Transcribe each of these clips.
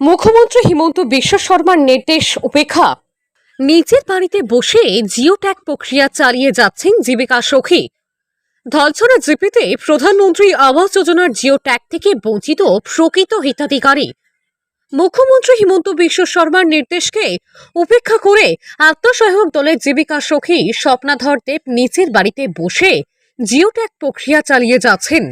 মুখ্যমন্ত্রী হিমন্ত বিশ্ব শর্মার নির্দেশ উপেক্ষা। নিজের বাড়িতে বসে জিও ট্যাগ প্রক্রিয়া চালিয়ে যাচ্ছেন জীবিকা সখী। ধলছড়া জিপিতে প্রধানমন্ত্রী আবাস যোজনার জিও ট্যাগ থেকে বঞ্চিত প্রকৃত হিতাধিকারী। মুখ্যমন্ত্রী হিমন্ত বিশ্ব শর্মার নির্দেশকে উপেক্ষা করে আত্মসহায়ক দলের জীবিকা সখী স্বপ্নাধর দেব নিজের বাড়িতে বসে জিও ট্যাগ প্রক্রিয়া চালিয়ে যাচ্ছেন।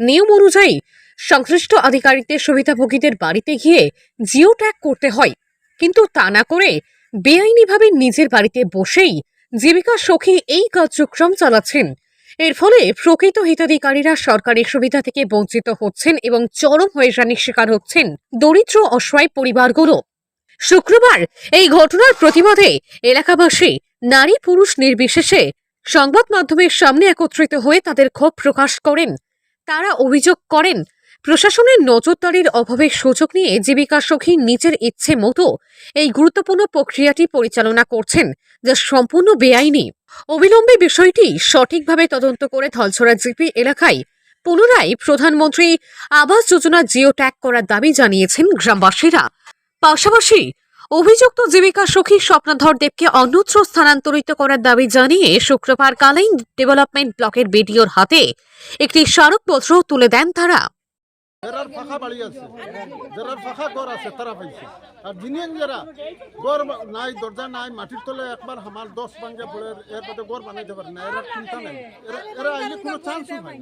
নিয়ম অনুযায়ী সংশ্লিষ্ট আধিকারিকদের সুবিধাভোগীদের বাড়িতে গিয়ে জিও ট্যাগ করতে হয়। কিন্তু তা না করে বেআইনিভাবে নিজের বাড়িতে বসেই জীবিকা সখী এই কার্যক্রম চালাচ্ছেন। এর ফলে প্রকৃত হিতাধিকারীরা সরকারি সুবিধা থেকে বঞ্চিত হচ্ছেন এবং চরম হয়রানির শিকার হচ্ছেন দরিদ্র, অসহায় পরিবারগুলো। শুক্রবার এই ঘটনার প্রতিবাদে এলাকাবাসী নারী পুরুষ নির্বিশেষে সংবাদ মাধ্যমের সামনে একত্রিত হয়ে তাদের ক্ষোভ প্রকাশ করেন। তারা অভিযোগ করেন প্রশাসনের নজরদারির অভাবের সুযোগ নিয়ে জীবিকা সখী নিজের ইচ্ছে মতো এই গুরুত্বপূর্ণ প্রক্রিয়াটি পরিচালনা করছেন, যা সম্পূর্ণ বেআইনি। অবিলম্বে বিষয়টি সঠিকভাবে তদন্ত করে ধলছড়া জিপি এলাকায় পুনরায় প্রধানমন্ত্রী আবাস যোজনা জিও ট্যাগ করার দাবি জানিয়েছেন গ্রামবাসীরা। পাশাপাশি অভিযুক্ত জীবিকা সখী স্বপ্নাধর দেবকে অন্যত্র স্থানান্তরিত করার দাবি জানিয়ে শুক্রবার কালাইন ডেভেলপমেন্ট ব্লকের বিডিওর হাতে একটি স্মারকপত্র তুলে দেন তারা। যারার ফাঁকা বাড়ি আছে। যারার ফাঁকা ঘর আছে তারা পাইছে। আর জিনিয়ান যারা বা- নাই দরজা নাই মাটির তলে একবার আমার দশ ভাঙ্গা পড়ে এর মধ্যে ঘর বানাইতে পারে না। এরা চিন্তা নাই। এরা আইলে কোনো চান্সই নাই।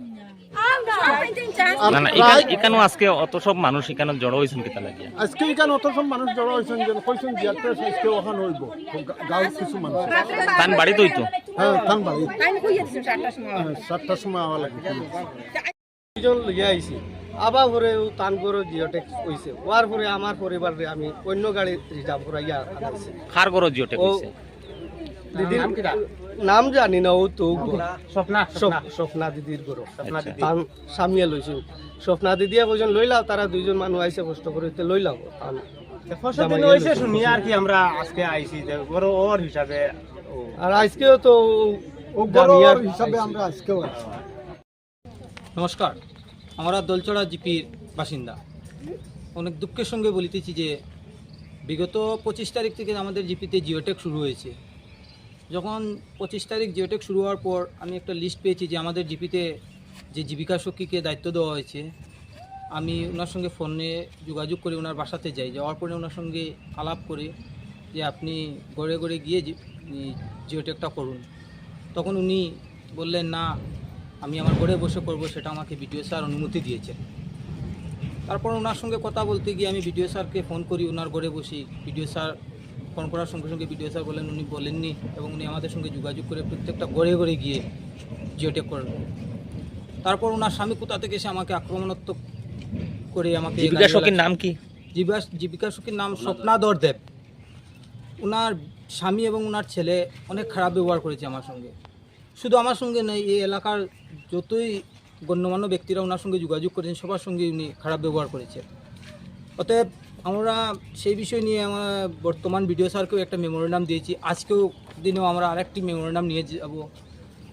এখানেও আজকে অত সব মানুষ এখানে জড়ো হয়েছেন কেতা লাগিয়া? আজকে এখানে অত সব মানুষ জড়ো হয়েছেন যে কইছেন একটা আজকে ওখানে হইব। গাঁও কিছু মানুষ। তান বাড়ি তৈ তো হ্যাঁ বাড়ি। হ্যাঁ, সাতটার সময় আওয়া লাগে। আবার পরে ও টান করে জিওটেক্স হইছে ওয়ার পরে আমার পরিবারে আমি অন্য গাড়ি রিজার্ভ করাইয়া আনাইছি খার গরো জিওটে ও কইছে দিদির নাম জানি না ও তো স্বপ্না স্বপ্না। দিদির গরু তান সামিয়া লইছো স্বপ্না দিদিয়া কইজন লইলাও তারা দুইজন মানুষ আইছে কষ্ট করে তে লইলাও তান হয়েছে। শুনি আর কি আমরা আজকে আইছি যে বড় ওর হিসাবে আর আজকেও তো ও জামিয়ার গরুর হিসাবে আমরা আজকেও আছি নমস্কার আমরা দলচড়া জিপির বাসিন্দা। অনেক দুঃখের সঙ্গে বলিতেছি যে, বিগত পঁচিশ তারিখ থেকে আমাদের জিপিতে জিওটেক শুরু হয়েছে। যখন পঁচিশ তারিখ জিওটেক শুরু হওয়ার পর আমি একটা লিস্ট পেয়েছি যে, আমাদের জিপিতে যে জীবিকা সখীকে দায়িত্ব দেওয়া হয়েছে, আমি ওনার সঙ্গে ফোনে যোগাযোগ করে ওনার বাসাতে যাই। যাওয়ার পরে ওনার সঙ্গে আলাপ করে যে, আপনি গড়ে গড়ে গিয়ে জিওটেকটা করুন। তখন উনি বললেন, না আমি আমার ঘরে বসে করব সেটা আমাকে বিডিও স্যার অনুমতি দিয়েছেন। তারপর ওনার সঙ্গে কথা বলতে গিয়ে আমি বিডিও স্যারকে ফোন করি ওনার ঘরে বসি। বিডিও স্যার ফোন করার সঙ্গে সঙ্গে বিডিও স্যার বলেন উনি বলেননি এবং উনি আমাদের সঙ্গে যোগাযোগ করে প্রত্যেকটা ঘরে ঘরে গিয়ে জিওটেক করবেন তারপর ওনার স্বামী কোথা থেকে এসে আমাকে আক্রমণাত্মক করে আমাকে জীবিকা সখীর নাম কি? জীবিকা জীবিকা সখীর নাম স্বপ্নাদর দেব। ওনার স্বামী এবং ওনার ছেলে অনেক খারাপ ব্যবহার করেছে আমার সঙ্গে। শুধু আমার সঙ্গে নয়, এই এলাকার যতই গণ্যমান্য ব্যক্তিরা ওনার সঙ্গে যোগাযোগ করেছেন, সবার সঙ্গে উনি খারাপ ব্যবহার করেছে অতএব আমরা সেই বিষয় নিয়ে আমরা বর্তমান বিডিও স্যারকেও একটা মেমোরেন্ডাম দিয়েছি। আজকেও দিনেও আমরা আরেকটি মেমোরেন্ডাম নিয়ে যাব।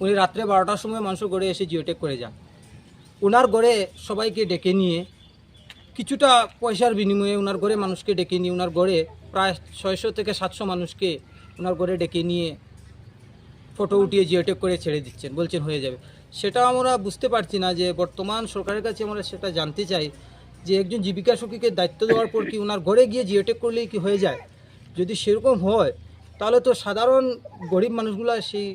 উনি রাত্রে বারোটার সময় মানুষের গড়ে এসে জিওটেক করে যান। ওনার গড়ে সবাইকে ডেকে নিয়ে কিছুটা পয়সার বিনিময়ে ওনার ঘরে মানুষকে ডেকে নিয়ে ওনার ঘরে প্রায় ছয়শো থেকে সাতশো মানুষকে ওনার ঘরে ডেকে নিয়ে ফটো উঠিয়ে জিওটেক করে ছেড়ে দিচ্ছেন, বলছেন হয়ে যাবে। সেটা আমরা বুঝতে পারছি না যে বর্তমান সরকারের কাছে আমরা সেটা জানতে চাই যে একজন জীবিকা সখীকে দায়িত্ব দেওয়ার পর কি ওনার ঘরে গিয়ে জিওটেক করলেই কি হয়ে যায়? যদি সেরকম হয়, তাহলে তো সাধারণ গরিব মানুষগুলা সেই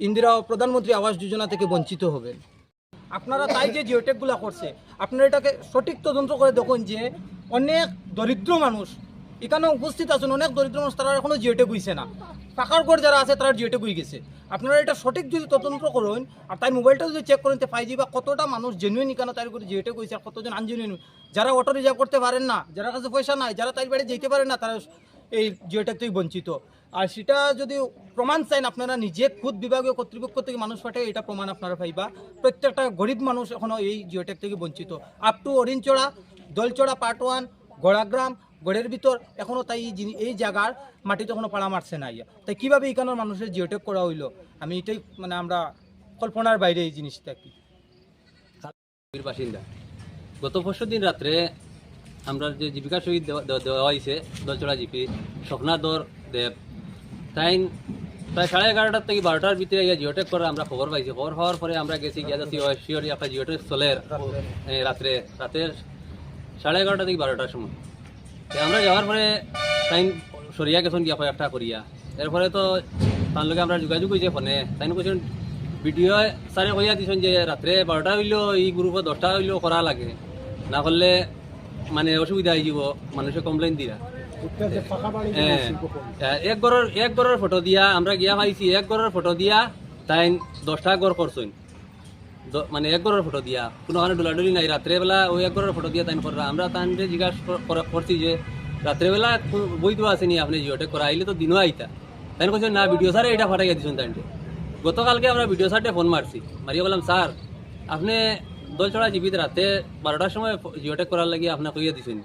ইন্দিরা প্রধানমন্ত্রী আবাস যোজনা থেকে বঞ্চিত হবেন। আপনারা তাই যে জিওটেকগুলো করছে, আপনারা এটাকে সঠিক তদন্ত করে দেখুন যে অনেক দরিদ্র মানুষ এখানে উপস্থিত আছেন অনেক দরিদ্র মানুষ, তারা এখনও জিওটেক হইছে না। টাকার ঘর যারা আছে, তারা জিওটেক হয়ে গেছে। আপনারা এটা সঠিক যদি তদন্ত করুন, আর তাই মোবাইলটা যদি চেক করেন পাই বা কতটা মানুষ জেনুইন এখানে তাই করে জিওটেক হয়েছে আর কতজন আনজেনুইন যারা অটো রিজার্ভ করতে পারেন না, যারা কাছে পয়সা নাই, যারা তাই বাড়ি যেতে পারেন না, তারা এই জিওটেক থেকে বঞ্চিত। আর সেটা যদি প্রমাণ চাইন আপনারা নিজে খুদ বিভাগীয় কর্তৃপক্ষ থেকে মানুষ পাঠায়, এটা প্রমাণ আপনারা পাইবা। প্রত্যেকটা গরিব মানুষ এখনও এই জিওটেক থেকে বঞ্চিত। আপ টু অরিনচড়া দলচড়া পার্ট ওয়ান গড়াগ্রাম গড়ের ভিতর এখনও তাই এই জায়গার মাটিতে এখনও পাড়া মারছে না ইয়া। তাই কীভাবে এখানের মানুষের জিওটেক করা হইল? আমি এটাই মানে আমরা কল্পনার বাইরে এই জিনিসটা কি। বাসিন্দা, গত পরশু দিন রাত্রে আমরা যে জীবিকা শহীদ দেওয়া- হয়েছে দলচড়া জিপি স্বপ্নাদর দেব, তাই প্রায় সাড়ে এগারোটার থেকে বারোটার ভিতরে ইয়া জিওটেক করে আমরা খবর পাইছি। খবর হওয়ার পরে আমরা গেছি, গিয়া যাচ্ছি শিওর একটা জিওটেক চলে রাত্রে রাতের সাড়ে এগারোটা থেকে বারোটার সময়। তো আমরা যাওয়ার পরে টাইম সরিয়া গেছেন গিয়া একটা করিয়া। এরপরে তো তার লগে আমরা যোগাযোগ হয়েছে ফোনে। তাই কৈছেন ভিডিও স্যারে কইয়া দিছেন যে রাত্রে বারোটা হইলেও এই গ্রুপে দশটা হইলেও করা লাগে। না করলে মানে অসুবিধা হয়ে যাব মানুষে কমপ্লেন দিরা। এক গড়ের এক গড়ের ফটো দিয়া আমরা গিয়া পাইছি এক গড়ের ফটো দিয়া তাই দশটা গড় করছেন। মানে এক গড়ের ফটো দিয়া। কোনো ওখানে ডোলাডুলি নাই। রাত্রেবেলা ওই এক গড়ের ফটো দিয়া তাই করা আমরা তাই জিজ্ঞাসা করছি যে রাত্রেবেলা বই তো আসেনি আপনি জিওটেক করা আইলে তো দিনও আইতা। তাই কৈছেন না ভিডিও স্যারে এটা ফাটাইয়া দিচ্ছেন তাই গতকালকে আমরা ভিডিও স্যারটে ফোন মারছি মারিয়া বললাম স্যার, আপনি দলচড়া জীবিত রাতে বারোটার সময় জিওটেক করার লাগি আপনার কইয়া দিছেন।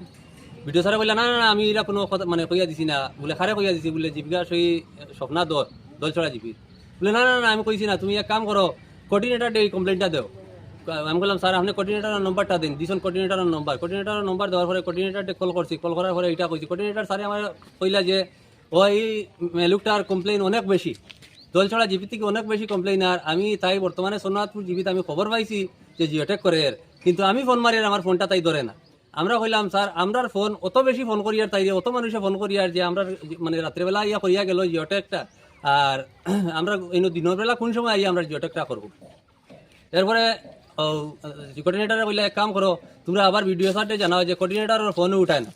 ভিডিও স্যারে বললা না না না, আমি এটা কোনো কথা মানে কইয়া দিছি না। বলে খারে কইয়া দিছি, বলে জীবিকা সই স্বপ্না দল দলচড়া জীবিত বলে, না না না, আমি কইছি না। তুমি এক কাম করো কোঅর্ডিনেটার এই কমপ্লেনটা দেও। আমি বললাম, স্যার, আপনি কোঅর্ডিনেটারের নম্বরটা দিন। দিছেন কোঅর্ডিনেটারের নম্বর কোঅর্ডিনেটারের নম্বর দেওয়ার পরে কোঅর্ডিনেটারকে কল করছি। কল করার পরে এটা কইছি কোঅর্ডিনেটার স্যারে, আমার কইলা যে, ও এই মেলুকটার কমপ্লেন অনেক বেশি। দলছড়া জিপি থেকে অনেক বেশি কমপ্লেন আর আমি তাই বর্তমানে সোমনাথপুর জিবিতে আমি খবর পাইছি যে জিওটেক করে এর। কিন্তু আমি ফোন মারি আর আমার ফোনটা তাই ধরে না। আমরা কইলাম, স্যার, আমরার ফোন অত বেশি ফোন করি আর তাই অত মানুষে ফোন করি আর যে, আমরা মানে রাত্রেবেলা ইয়া করিয়া গেল জিওটেকটা আর আমরা এই দিনের বেলা কোন সময় আইয়া আমরা জিওটেকটা করব? এরপরে কোঅর্ডিনেটারে বললে, এক কাম করো, তোমরা আবার ভিডিও সার্টে জানাও যে কোঅর্ডিনেটার ফোনে উঠায় না।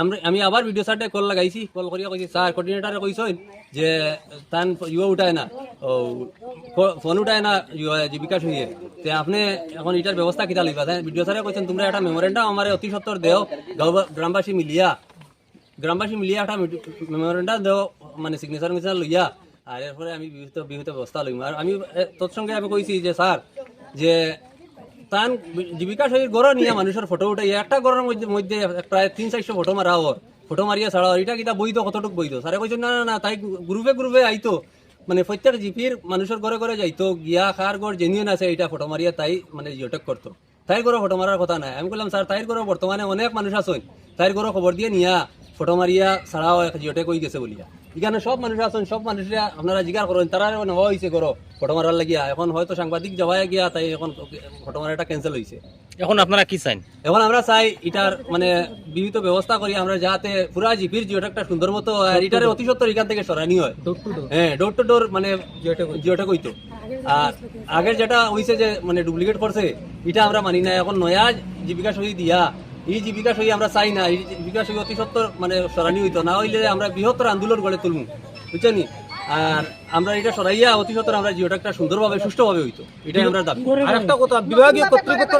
আমরা আমি আবার ভিডিও সার্টে কল লাগাইছি কল করিয়া কইছি, স্যার কোঅর্ডিনেটারে কইছই যে তান ইয়ে উঠায় না, ও ফোন উঠায় না জীবিকা শুয়ে তে আপনি এখন এটার ব্যবস্থা কিটা লইবা? ভিডিও স্যারে কইছেন, তোমরা একটা মেমোরেন্ডাম আমার অতি সত্তর দেও গ্রামবাসী মিলিয়া গ্রামবাসী মিলিয়া একটা মেমোরেন্ডাম দেও মানে সিগনেচার মিগনেচার লইয়া। আর এরপরে আমি বিহিত বিহিত ব্যবস্থা লইম। আর আমি তৎসঙ্গে আমি কইছি যে, স্যার, যে তান জীবিকা শহীদ গড় নিয়ে মানুষের ফটো উঠে। একটা গড়ের মধ্যে মধ্যে প্রায় তিন চারশো ফটো মারা ওর ফটো মারিয়া ছাড়া। এটা কিটা বইতো কতটুক বইতো স্যারে কইছেন না না তাই গ্রুপে গ্রুপে আইতো। মানে প্রত্যেক জিপির মানুষের ঘরে ঘরে যাইতো। গিয়া খার গড় জেনুইন আছে এটা ফটো মারিয়া তাই মানে জিওটেক করতো তাই করে ফটো মারার কথা নাই। আমি বললাম স্যার তাইর করে বর্তমানে অনেক মানুষ আছেন। তাইর করে খবর দিয়ে নিয়া। ফটো মারিয়া ছাড়াও জিওটেক কই গেছে বলিয়া এখানে সব মানুষ আছেন সব মানুষরা আপনারা জিজ্ঞাসা করেন তারা নেওয়া হয়েছে করো ফটো মারার লাগিয়া এখন হয়তো সাংবাদিক যাওয়াই গিয়া তাই এখন ফটো মারাটা ক্যান্সেল হয়েছে এখন আপনারা কি চাইন? এখন আমরা চাই এটার মানে বিহিত ব্যবস্থা করি আমরা যাতে পুরা জিপির জিওটা একটা সুন্দর মতো আর এটারে অতি সত্তর এখান থেকে সরানি হয়। হ্যাঁ ডোর টু ডোর মানে জিওটা কইতো। আর আগের যেটা হইছে যে মানে ডুপ্লিকেট করছে এটা আমরা মানি না এখন নয়া জীবিকা সহি দিয়া। এই যে বিকাশ হয়ে আমরা চাই না এই বিকাশ হয়ে অতি সত্তর মানে সরানি হইতো না হইলে আমরা বৃহত্তর আন্দোলন গড়ে তুলবো বুঝছেন আর আমরা এটা সরাইয়া অতি সত্তর আমরা জিওটা সুন্দরভাবে সুষ্ঠুভাবে হইতো এটাই আমরা দাবি। আর একটা কথা বিভাগীয় কর্তৃপক্ষ